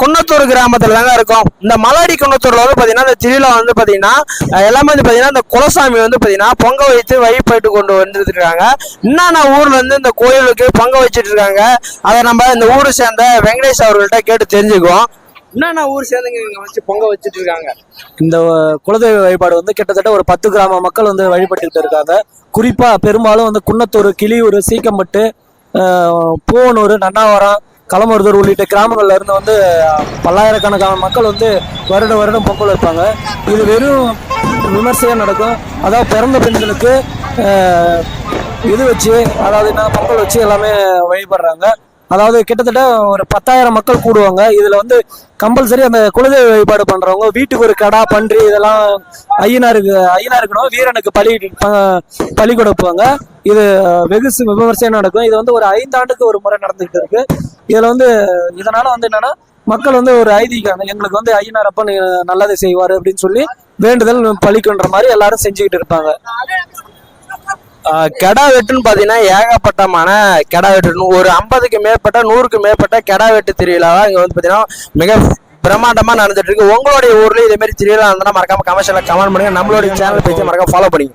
குன்னத்தூர் கிராமத்தில் தாங்க இருக்கும். இந்த மலாடி குன்னத்தூரில் வந்து பார்த்தீங்கன்னா இந்த திருவிழா வந்து பார்த்தீங்கன்னா எல்லாமே வந்து பார்த்தீங்கன்னா இந்த குலசாமி வந்து பார்த்தீங்கன்னா பொங்க வைத்து வழிபட்டு கொண்டு வந்துட்டு இருக்காங்க என்னென்ன ஊர்லேருந்து இந்த கோயிலுக்கு பொங்க வச்சிட்டு இருக்காங்க அதை நம்ம இந்த ஊரை சேர்ந்த வெங்கடேஷ் அவர்கள்ட்ட கேட்டு தெரிஞ்சுக்குவோம். என்னென்ன ஊர் சேர்ந்துங்க இங்க வச்சு பொங்க வச்சிட்டு இருக்காங்க? இந்த குலதெய்வ வழிபாடு வந்து கிட்டத்தட்ட ஒரு பத்து கிராம மக்கள் வந்து வழிபட்டுக்கிட்டு இருக்காங்க. குறிப்பா பெரும்பாலும் வந்து குன்னத்தூர் கிளியூர் சீக்கம்பட்டு பூவனூர் நன்னாவரம் களமருதூர் உள்ளிட்ட கிராமங்களில் இருந்து வந்து பல்லாயிரக்கணக்கான மக்கள் வந்து வருடம் வருடம் பொங்கல் வைப்பாங்க. இது வெறும் விமர்சையாக நடக்கும். அதாவது பிறந்த பெண்களுக்கு இது வச்சு அதாவது என்ன பொங்கல் வச்சு எல்லாமே வழிபடுறாங்க. அதாவது கிட்டத்தட்ட ஒரு பத்தாயிரம் மக்கள் கூடுவாங்க. இதில் வந்து கம்பல்சரி அந்த குலதெய்வ வழிபாடு பண்ணுறவங்க வீட்டுக்கு ஒரு கடா பன்றி இதெல்லாம் ஐயனாருக்கு ஐயனாருக்கணும் வீரனுக்கு பலி ப- பலி கொடுப்பாங்க. இது வெகு விமர்சையாக நடக்கும். இது வந்து ஒரு ஐந்தாண்டுக்கு ஒரு முறை நடந்துகிட்டு இருக்கு. இதுல வந்து இதனால வந்து என்னன்னா மக்கள் வந்து ஒரு ஐதீகம். எங்களுக்கு வந்து ஐயனார் அப்ப நல்லது செய்வாரு அப்படின்னு சொல்லி வேண்டுதல் பழிக்குன்ற மாதிரி எல்லாரும் செஞ்சுக்கிட்டு இருப்பாங்க. கெடா வெட்டுன்னு பார்த்தீங்கன்னா ஏகப்பட்டமான கெடா வெட்டு ஒரு ஐம்பதுக்கு மேற்பட்ட நூறுக்கு மேற்பட்ட கெடா வெட்டு திருவிழாவா இங்கே வந்து பார்த்தீங்கன்னா மிக பிரம்மாண்டமா நடந்துட்டு இருக்கு. உங்களுடைய ஊர்ல இதே மாதிரி திருவிழா இருந்தா மறக்காம கமர்ஷியல கமெண்ட் பண்ணுங்க. நம்மளுடைய சேனல் பேஜை மறக்காம ஃபாலோ பண்ணிங்க